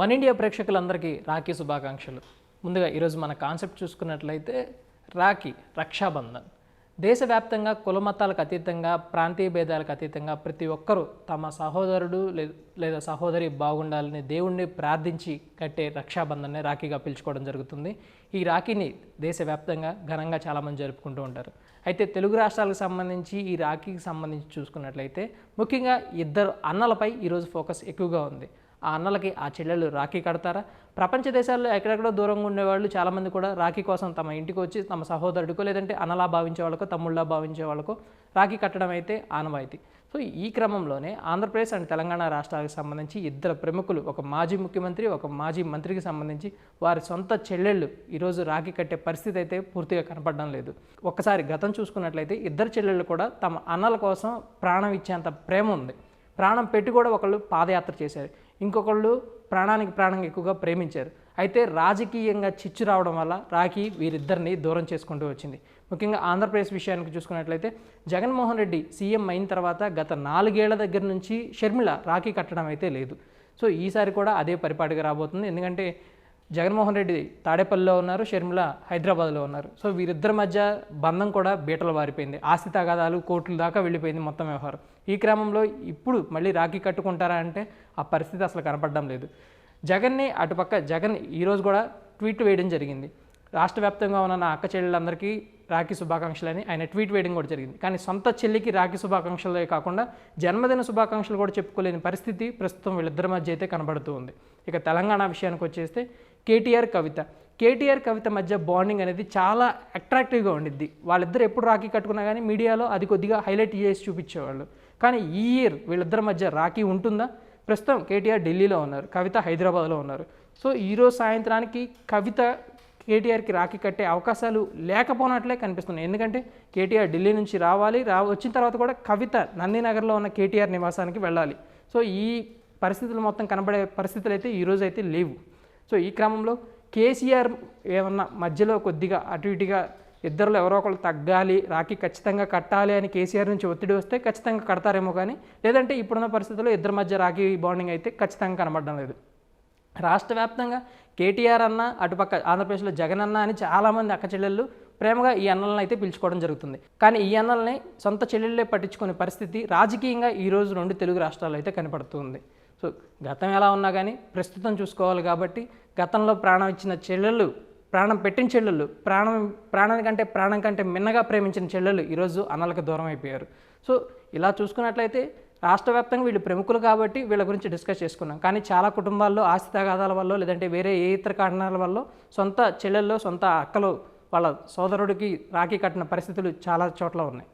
One India ప్రేక్షకులందరికీ రాఖీ శుభాకాంక్షలు. ముందుగా ఈరోజు మన కాన్సెప్ట్ చూసుకున్నట్లయితే రాఖీ రక్షాబంధన్. దేశవ్యాప్తంగా కులమతాలకు అతీతంగా ప్రాంతీయ భేదాలకు అతీతంగా ప్రతి ఒక్కరూ తమ సహోదరుడు లేదా సహోదరి బాగుండాలని దేవుణ్ణి ప్రార్థించి కట్టే రక్షాబంధన్నే రాఖీగా పిలుచుకోవడం జరుగుతుంది. ఈ రాఖీని దేశవ్యాప్తంగా ఘనంగా చాలామంది జరుపుకుంటూ ఉంటారు. అయితే తెలుగు రాష్ట్రాలకు సంబంధించి ఈ రాఖీకి సంబంధించి చూసుకున్నట్లయితే ముఖ్యంగా ఇద్దరు అన్నలపై ఈరోజు ఫోకస్ ఎక్కువగా ఉంది. ఆ అన్నలకి ఆ చెల్లెలు రాఖీ కడతారా? ప్రపంచ దేశాల్లో ఎక్కడెక్కడో దూరంగా ఉండేవాళ్ళు చాలామంది కూడా రాఖీ కోసం తమ ఇంటికి వచ్చి తమ సహోదరుడికో లేదంటే అన్నలా భావించే వాళ్ళకో తమ్ముళ్ళ భావించే వాళ్ళకో రాఖీ కట్టడం అయితే ఆనవాయితీ. సో ఈ క్రమంలోనే ఆంధ్రప్రదేశ్ అండ్ తెలంగాణ రాష్ట్రాలకు సంబంధించి ఇద్దరు ప్రముఖులు ఒక మాజీ ముఖ్యమంత్రి ఒక మాజీ మంత్రికి సంబంధించి వారి సొంత చెల్లెళ్ళు ఈరోజు రాఖీ కట్టే పరిస్థితి అయితే పూర్తిగా కనపడడం లేదు. ఒక్కసారి గతం చూసుకున్నట్లయితే ఇద్దరు చెల్లెళ్ళు కూడా తమ అన్నల కోసం ప్రాణం ఇచ్చేంత ప్రేమ ఉంది. ప్రాణం పెట్టి కూడా ఒకళ్ళు పాదయాత్ర చేశారు. ఇంకొకళ్ళు ప్రాణానికి ప్రాణంగా ఎక్కువగా ప్రేమించారు. అయితే రాజకీయంగా చిచ్చు రావడం వల్ల రాఖీ వీరిద్దరిని దూరం చేసుకుంటూ వచ్చింది. ముఖ్యంగా ఆంధ్రప్రదేశ్ విషయానికి చూసుకున్నట్లయితే జగన్మోహన్ రెడ్డి సీఎం అయిన తర్వాత గత నాలుగేళ్ళ దగ్గర నుంచి షర్మిల రాఖీ కట్టడం అయితే లేదు. సో ఈసారి కూడా అదే పరిపాటిగా రాబోతుంది. ఎందుకంటే జగన్మోహన్ రెడ్డి తాడేపల్లిలో ఉన్నారు షర్మిల హైదరాబాద్లో ఉన్నారు. సో వీరిద్దరి మధ్య బంధం కూడా బీటలు వారిపోయింది. ఆస్తి తగాదాలు కోర్టుల దాకా వెళ్ళిపోయింది మొత్తం వ్యవహారం. ఈ క్రమంలో ఇప్పుడు మళ్ళీ రాఖీ కట్టుకుంటారా అంటే ఆ పరిస్థితి అసలు కనపడడం లేదు. జగన్ని అటుపక్క జగన్ ఈరోజు కూడా ట్వీట్ వేయడం జరిగింది. రాష్ట్ర వ్యాప్తంగా ఉన్న నా అక్క చెల్లెళ్ళందరికీ రాఖీ శుభాకాంక్షలు అని ఆయన ట్వీట్ వేయడం కూడా జరిగింది. కానీ సొంత చెల్లికి రాఖీ శుభాకాంక్షలే కాకుండా జన్మదిన శుభాకాంక్షలు కూడా చెప్పుకోలేని పరిస్థితి ప్రస్తుతం వీళ్ళిద్దరి మధ్య అయితే కనబడుతూ ఉంది. ఇక తెలంగాణ విషయానికి వచ్చేస్తే కేటీఆర్ కవిత. కేటీఆర్ కవిత మధ్య బాండింగ్ అనేది చాలా అట్రాక్టివ్గా ఉండిద్ది. వాళ్ళిద్దరు ఎప్పుడు రాఖీ కట్టుకున్నా కానీ మీడియాలో అది కొద్దిగా హైలైట్ చేసి చూపించేవాళ్ళు. కానీ ఈ ఇయర్ వీళ్ళిద్దరి మధ్య రాఖీ ఉంటుందా? ప్రస్తుతం కేటీఆర్ ఢిల్లీలో ఉన్నారు. కవిత హైదరాబాద్లో ఉన్నారు. సో ఈరోజు సాయంత్రానికి కవిత కేటీఆర్కి రాఖీ కట్టే అవకాశాలు లేకపోనట్లే కనిపిస్తున్నాయి. ఎందుకంటే కేటీఆర్ ఢిల్లీ నుంచి రావాలి. రా వచ్చిన తర్వాత కూడా కవిత నందినగర్లో ఉన్న కేటీఆర్ నివాసానికి వెళ్ళాలి. సో ఈ పరిస్థితులు మొత్తం కనబడే పరిస్థితులు అయితే ఈరోజు అయితే లేవు. సో ఈ క్రమంలో కేసీఆర్ ఏమన్నా మధ్యలో కొద్దిగా అటు ఇటుగా ఇద్దరులో ఎవరో ఒకళ్ళు తగ్గాలి రాఖీ ఖచ్చితంగా కట్టాలి అని కేసీఆర్ నుంచి ఒత్తిడి వస్తే ఖచ్చితంగా కడతారేమో కానీ లేదంటే ఇప్పుడున్న పరిస్థితుల్లో ఇద్దరి మధ్య రాఖీ బాండింగ్ అయితే ఖచ్చితంగా కనబడడం లేదు. రాష్ట్ర వ్యాప్తంగా కేటీఆర్ అన్న అటుపక్క ఆంధ్రప్రదేశ్లో జగన్ అన్న అని చాలామంది అక్క చెల్లెళ్ళు ప్రేమగా ఈ అన్నలను అయితే పిలుచుకోవడం జరుగుతుంది. కానీ ఈ అన్నల్ని సొంత చెల్లెళ్ళే పట్టించుకునే పరిస్థితి రాజకీయంగా ఈ రోజు రెండు తెలుగు రాష్ట్రాల్లో అయితే కనపడుతుంది సో గతం ఎలా ఉన్నా కానీ ప్రస్తుతం చూసుకోవాలి కాబట్టి గతంలో ప్రాణం ఇచ్చిన చెల్లెళ్ళు ప్రాణం పెట్టిన చెల్లెళ్ళు ప్రాణం ప్రాణం కంటే ప్రాణం కంటే మిన్నగా ప్రేమించిన చెల్లెళ్ళు ఈరోజు అన్నలకు దూరం అయిపోయారు. సో ఇలా చూసుకున్నట్లయితే రాష్ట్ర వ్యాప్తంగా వీళ్ళు ప్రముఖులు కాబట్టి వీళ్ళ గురించి డిస్కస్ చేసుకున్నాం. కానీ చాలా కుటుంబాల్లో ఆస్తి తగాదాల వల్ల లేదంటే వేరే ఏ ఇతర కారణాల వల్ల సొంత చెల్లెల్లో సొంత అక్కలు వాళ్ళ సోదరుడికి రాఖీ కట్టిన పరిస్థితులు చాలా చోట్ల ఉన్నాయి.